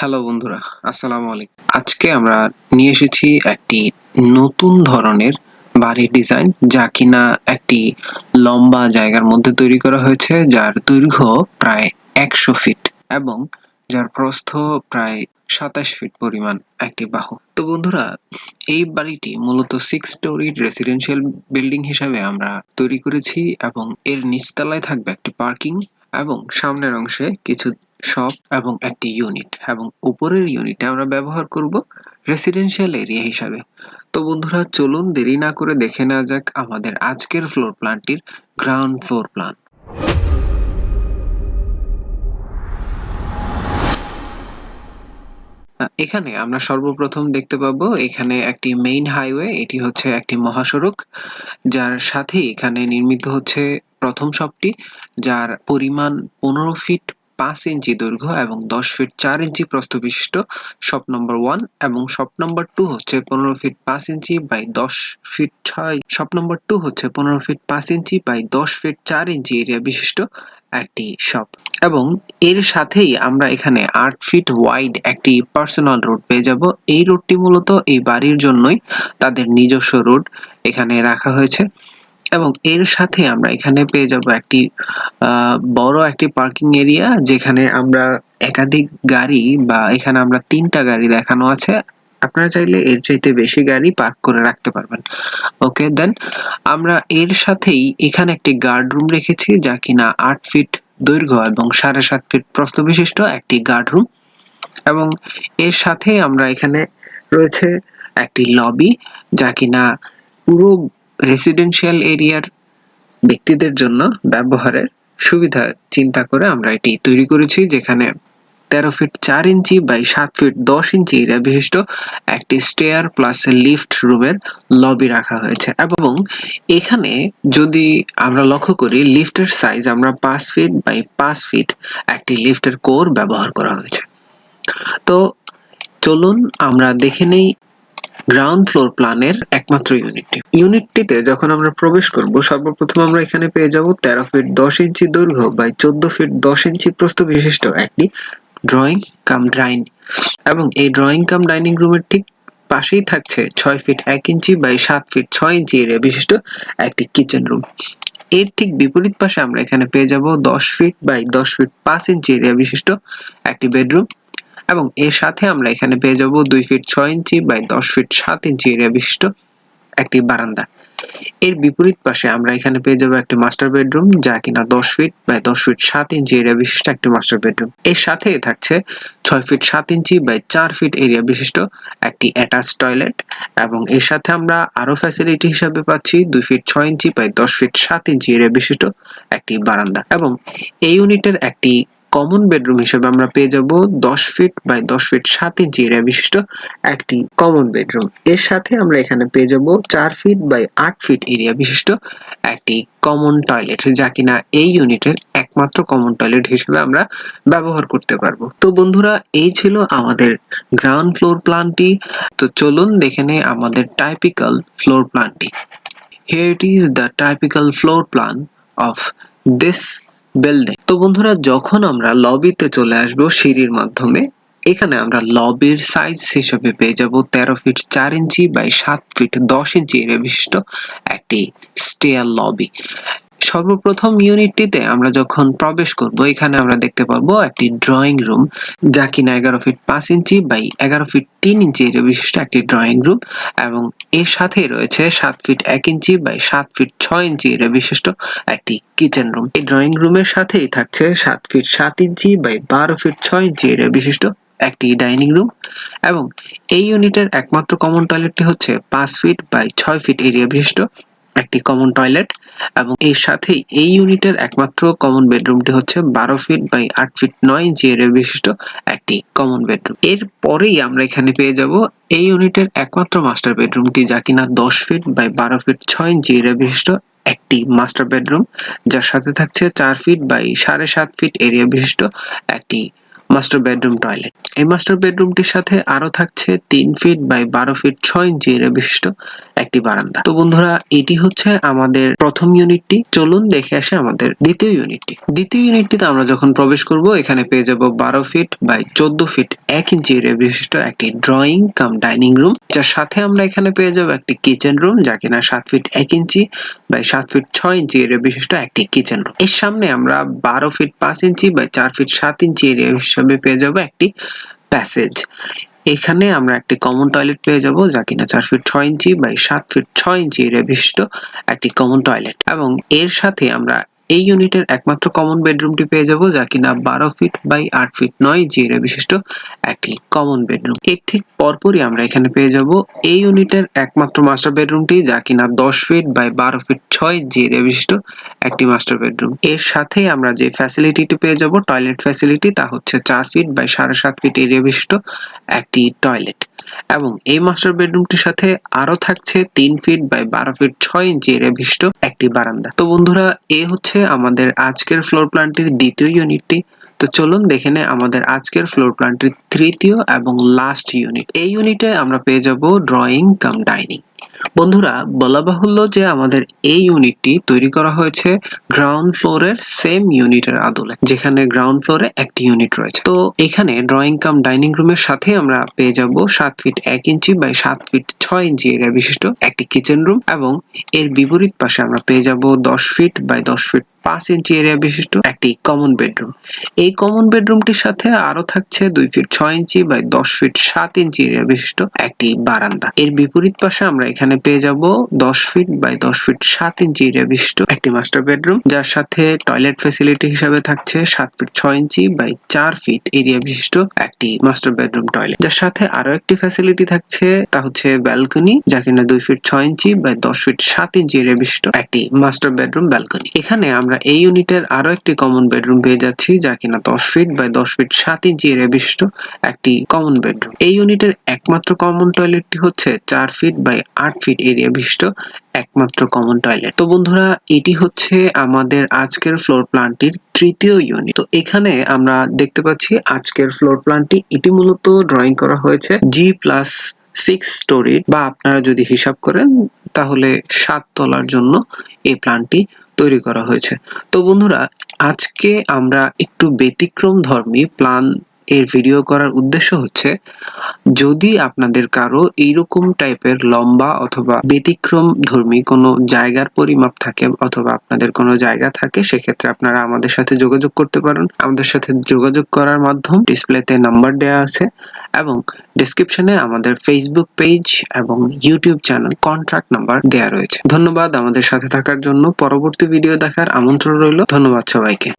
Hello বন্ধুরা, আসসালামু আলাইকুম। আজকে আমরা নিয়ে এসেছি একটি নতুন ধরনের বাড়ির ডিজাইন, যা কিনা একটি লম্বা জায়গার মধ্যে তৈরি করা হয়েছে, যার দৈর্ঘ্য প্রায় একশো ফিট এবং যার প্রস্থ প্রায় সাতাশ ফিট পরিমাণ একটি বাহু। তো বন্ধুরা, এই বাড়িটি মূলত সিক্স স্টোরি রেসিডেন্সিয়াল বিল্ডিং হিসাবে আমরা তৈরি করেছি এবং এর নিচতলায় থাকবে একটি পার্কিং এবং সামনের অংশে কিছু শপ এবং একটি ইউনিট এবং উপরের ইউনিটে আমরা ব্যবহার করব রেসিডেন্সিয়াল এরিয়া হিসাবে। তো বন্ধুরা, চলুন দেরি না করে দেখে নেওয়া যাক আমাদের আজকের ফ্লোর প্ল্যানটির গ্রাউন্ড ফ্লোর প্ল্যান এখানে আমরা সর্বপ্রথম দেখতে পাবো এখানে একটি মেইন হাইওয়ে এটি হচ্ছে একটি মহাসড়ক, যার সাথে এখানে নির্মিত হচ্ছে প্রথম শপটি যার পরিমাণ পনেরো ফিট পাঁচ ইঞ্চি দৈর্ঘ্য এবং দশ ফিট চার ইঞ্চি প্রস্থ বিশিষ্ট শপ নম্বর ওয়ান এবং শপ নম্বর টু হচ্ছে পনেরো ফিট পাঁচ ইঞ্চি বাই দশ ফিট ছয় শপ নম্বর টু হচ্ছে পনেরো ফিট পাঁচ ইঞ্চি বাই দশ ফিট চার ইঞ্চি এরিয়া বিশিষ্ট একটি শপ এবং এর সাথেই আমরা এখানে আট ফিট ওয়াইড একটি পার্সোনাল রোড পেয়ে যাব। এই রোডটি মূলত এই বাড়ির জন্যই তাদের নিজস্ব রোড এখানে রাখা হয়েছে। এবং এর সাথে আমরা এখানে পেয়ে যাব একটি বড় একটি পার্কিং এরিয়া যেখানে আমরা একাধিক গাড়ি বা এখানে আমরা তিনটা গাড়ি দেখানো আছে। আপনারা চাইলে এর চাইতে বেশি গাড়ি পার্ক করে রাখতে পারবেন। ওকে দেন আমরা এর সাথেই এখানে একটি গার্ড রুম রেখেছি যা কিনা আট ফিট দৈর্ঘ্য এবং সাড়ে সাত ফিট প্রস্থ বিশিষ্ট একটি গার্ড রুম এবং এর সাথে আমরা এখানে রয়েছে একটি লবি যা কিনা পুরো রেসিডেন্সিয়াল এরিয়ার ব্যক্তিদের জন্য ব্যবহারের সুবিধা চিন্তা করে আমরা এটি তৈরি করেছি, যেখানে তেরো ফিট চার ইঞ্চি বাই সাত ফিট দশ ইঞ্চি এরিয়া বিশিষ্ট একটি স্টেয়ার প্লাস লিফট রুমের লবি রাখা হয়েছে। এবং এখানে যদি আমরা লক্ষ্য করি লিফটের সাইজ আমরা পাঁচ ফিট বাই পাঁচ ফিট একটি লিফটের কোর ব্যবহার করা হয়েছে। তো চলুন আমরা দেখে নেই গ্রাউন্ড ফ্লোর প্ল্যানের একমাত্র ইউনিটটি ইউনিটটিতে যখন আমরা প্রবেশ করব, সর্বপ্রথম আমরা এখানে পেয়ে যাব তেরো ফিট দশ ইঞ্চি দৈর্ঘ্য বাই চোদ্দ ফিট দশ ইঞ্চি প্রস্থ বিশিষ্ট একটি ড্রয়িং কাম ডাইন এবং এই ড্রয়িং কাম ডাইনিং রুমের ঠিক পাশেই থাকছে ছয় ফিট এক ইঞ্চি বাই সাত ফিট ছয় ইঞ্চি এরিয়া বিশিষ্ট একটি কিচেন রুম এর ঠিক বিপরীত পাশে আমরা এখানে পেয়ে যাব দশ ফিট বাই দশ ফিট পাঁচ ইঞ্চি এরিয়া বিশিষ্ট একটি বেডরুম এবং এর সাথে আমরা এখানে পেয়ে যাব দুই ফিট ছয় ইঞ্চি বাই দশ ফিট সাত ইঞ্চি এরিয়া বিশিষ্ট একটি বারান্দা। এর বিপরীত পাশে আমরা এখানে পেয়ে যাব একটি মাস্টার বেডরুম যা কিনা দশ ফিট বাই দশ ফিট সাত ইঞ্চি এরিয়া বিশিষ্ট একটি মাস্টার বেডরুম এর সাথে থাকছে ছয় ফিট সাত ইঞ্চি বাই চার ফিট এরিয়া বিশিষ্ট একটি অ্যাটাচ টয়লেট এবং এর সাথে আমরা আরও ফ্যাসিলিটি হিসাবে পাচ্ছি দুই ফিট ছয় ইঞ্চি বাই দশ ফিট সাত ইঞ্চি এরিয়া বিশিষ্ট একটি বারান্দা। এবং এই ইউনিটের একটি কমন বেডরুম হিসেবে আমরা পেয়ে যাব দশ ফিট বাই দশ ফিট সাত ইঞ্চি এরিয়া বিশিষ্ট একটি কমন বেডরুম এর সাথে আমরা এখানে পেয়ে যাব চার ফিট বাই আট ফিট এরিয়া বিশিষ্ট একটি কমন টয়লেট যা কিনা এই ইউনিটের একমাত্র কমন টয়লেট হিসেবে আমরা ব্যবহার করতে পারব। তো বন্ধুরা, এই ছিল আমাদের গ্রাউন্ড ফ্লোর প্ল্যানটি তো চলুন দেখে নেই আমাদের টাইপিক্যাল ফ্লোর প্ল্যানটি Here it is the typical floor plan of this building তো বন্ধুরা, যখন আমরা লবিতে চলে আসব সিঁড়ির মাধ্যমে, এখানে আমরা লবির সাইজ হিসেবে পেয়ে যাব তেরো ফিট চার ইঞ্চি বাই সাত ফিট দশ ইঞ্চি এর বিশিষ্ট একটি স্টেয়ার লবি সর্বপ্রথম ইউনিটটিতে আমরা যখন প্রবেশ করব, এখানে আমরা দেখতে পাবো একটি ড্রয়িং রুম যা কিনা এগারো ফিট পাঁচ ইঞ্চি বাই এগারো ফিট তিন ইঞ্চি এর বিশিষ্ট একটি ড্রয়িং রুম এবং এর সাথে রয়েছে সাত ফিট এক ইঞ্চি বাই সাত ফিট ছয় ইঞ্চি এর বিশিষ্ট একটি কিচেন রুম এই ড্রয়িং রুমের সাথেই থাকছে সাত ফিট সাত ইঞ্চি বাই বারো ফিট ছয় ইঞ্চি এর বিশিষ্ট একটি ডাইনিং রুম এবং এই ইউনিটের একমাত্র কমন টয়লেটটি হচ্ছে পাঁচ ফিট বাই ছয় ফিট এরিয়া বিশিষ্ট একটি কমন টয়লেট এবং এর সাথে এই ইউনিটের একমাত্র কমন বেডরুমটি হচ্ছে বারো ফিট বাই আট ফিট নয় এরিয়া বিশিষ্ট একটি কমন বেডরুম এর পরেই আমরা এখানে পেয়ে যাব এই ইউনিটের একমাত্র মাস্টার বেডরুমটি যা কিনা দশ ফিট বাই বারো ফিট ছয় এরিয়া বিশিষ্ট একটি মাস্টার বেডরুম যার সাথে থাকছে চার ফিট বাই সাড়ে সাত ফিট এরিয়া বিশিষ্ট একটি মাস্টার বেডরুম টয়লেট এই মাস্টার বেডরুমটির সাথে আরও থাকছে তিন ফিট বাই বারো ফিট ছয় ইঞ্চি এরিয়া বিশিষ্ট একটি বারান্দা। তো বন্ধুরা, এটি হচ্ছে আমাদের প্রথম ইউনিটটি চলুন দেখে আসে আমাদের দ্বিতীয় ইউনিটটি দ্বিতীয় ইউনিটটিতে আমরা যখন প্রবেশ করব, এখানে পেয়ে যাব বারো ফিট বাই চোদ্দ ফিট এক ইঞ্চি এরিয়া বিশিষ্ট একটি ড্রয়িং কাম ডাইনিং রুম যার সাথে আমরা এখানে পেয়ে যাব একটি কিচেন রুম যা কিনা সাত ফিট এক ইঞ্চি বাই সাত ফিট ছয় ইঞ্চি এরিয়া বিশিষ্ট একটি কিচেন রুম এর সামনে আমরা বারো ফিট পাঁচ ইঞ্চি বাই চার ফিট সাত ইঞ্চি এরিয়া হিসাবে পেয়ে যাব একটি প্যাসেজ এখানে আমরা একটি কমন টয়লেট পেয়ে যাব, যা কিনা চার ফিট ছয় ইঞ্চি বাই সাত ফিট ছয় ইঞ্চি বিশিষ্ট একটি কমন টয়লেট এবং এর সাথে আমরা এই ইউনিটের একমাত্র কমন বেডরুমটি পেয়ে যাব, যা কিনা বারো ফিট বাই আট ফিট নয় এরিয়া বিশিষ্ট একটি কমন বেডরুম এর ঠিক পরপরই আমরা এখানে পেয়ে যাব এই ইউনিটের একমাত্র মাস্টার বেডরুমটি যা কিনা দশ ফিট বাই বারো ফিট ছয় এরিয়া বিশিষ্ট একটি মাস্টার বেডরুম এর সাথে আমরা যে ফ্যাসিলিটিটি পেয়ে যাব টয়লেট ফ্যাসিলিটি তা হচ্ছে চার ফিট বাই সাড়ে সাত ফিট এরিয়া বিশিষ্ট একটি টয়লেট এবং এই মাস্টার বেডরুমটির সাথে আরও থাকছে তিন ফিট বাই বারো ফিট ছয় ইঞ্চি এরিয়া বিশিষ্ট একটি বারান্দা। তো বন্ধুরা, এ হচ্ছে আমাদের আজকের ফ্লোর প্ল্যানটির দ্বিতীয় ইউনিটটি তো চলুন দেখে নে আমাদের আজকের ফ্লোর প্ল্যানটির তৃতীয় এবং লাস্ট ইউনিট এই ইউনিটে আমরা পেয়ে যাব ড্রয়িং কাম ডাইনিং বন্ধুরা, বলা বাহুল্য যে আমাদের এই ইউনিটটি তৈরি করা হয়েছে গ্রাউন্ড ফ্লোরের সেম ইউনিটের আদলে, যেখানে গ্রাউন্ড ফ্লোরে একটি ইউনিট রয়েছে। তো এখানে ড্রয়িং কাম ডাইনিং রুমের সাথে আমরা পেয়ে যাব সাত ফিট এক ইঞ্চি বাই সাত ফিট ছয় ইঞ্চি এরিয়া বিশিষ্ট একটি কিচেন রুম এবং এর বিপরীত পাশে আমরা পেয়ে যাব দশ ফিট বাই দশ ফিট পাঁচ ইঞ্চি এরিয়া বিশিষ্ট একটি কমন বেডরুম এই কমন বেডরুমটির সাথে আরও থাকছে দুই ফিট ছয় ইঞ্চি বাই দশ ফিট সাত ইঞ্চি এরিয়া বিশিষ্ট একটি বারান্দা। এর বিপরীত পাশে আমরা এখানে পেয়ে যাব দশ ফিট বাই দশ ফিট সাত ইঞ্চি এরিয়া বিশিষ্ট একটি মাস্টার বেডরুম যার সাথে টয়লেট ফেসিলিটি হিসাবে থাকছে সাত ফিট ছয় ইঞ্চি বাই চার ফিট এরিয়া বিশিষ্ট একটি মাস্টার বেডরুম টয়লেট যার সাথে আরও একটি ফ্যাসিলিটি থাকছে তা হচ্ছে ব্যালকনি যা কিনা দুই ফিট ছয় ইঞ্চি বাই দশ ফিট সাত ইঞ্চি এরিয়া বিশিষ্ট একটি মাস্টার বেডরুম ব্যালকনি এখানে আমরা এই ইউনিটের আরও একটি কমন বেডরুম পেয়ে যাচ্ছি, যা কিনা দশ ফিট বাই দশ ফিট সাত ইঞ্চি এরিয়া বিশিষ্ট একটি কমন বেডরুম এই ইউনিটের একমাত্র কমন টয়লেটটি হচ্ছে চার ফিট বাই আট ফিট এরিয়া বিশিষ্ট একমাত্র কমন টয়লেট তো বন্ধুরা, এটি হচ্ছে আমাদের আজকের ফ্লোর প্ল্যানটির তৃতীয় ইউনিট তো এখানে আমরা দেখতে পাচ্ছি আজকের ফ্লোর প্ল্যানটি এটি মূলত ড্রয়িং করা হয়েছে জি প্লাস সিক্স স্টোরি বা আপনারা যদি হিসাব করেন, তাহলে সাত তলার জন্য এই প্ল্যানটি তৈরি করা হয়েছে। তো বন্ধুরা আজকে আমরা একটু ব্যতিক্রম ধর্মী প্ল্যান এর ভিডিও করার উদ্দেশ্য হচ্ছে, যদি আপনাদের কারও এইরকম টাইপের লম্বা অথবা ব্যতিক্রম ধর্মী কোনো জায়গার পরিমাপ থাকে অথবা আপনাদের কোনো জায়গা থাকে, সেক্ষেত্রে আপনারা আমাদের সাথে যোগাযোগ করতে পারেন। আমাদের সাথে যোগাযোগ করার মাধ্যম ডিসপ্লেতে নাম্বার দেওয়া আছে এবং ডিসক্রিপশনে আমাদের ফেসবুক পেজ এবং ইউটিউব চ্যানেল কন্ট্রাক্ট নাম্বার দেওয়া রয়েছে। ধন্যবাদ আমাদের সাথে থাকার জন্য। পরবর্তী ভিডিও দেখার আমন্ত্রণ রইল। ধন্যবাদ সবাইকে।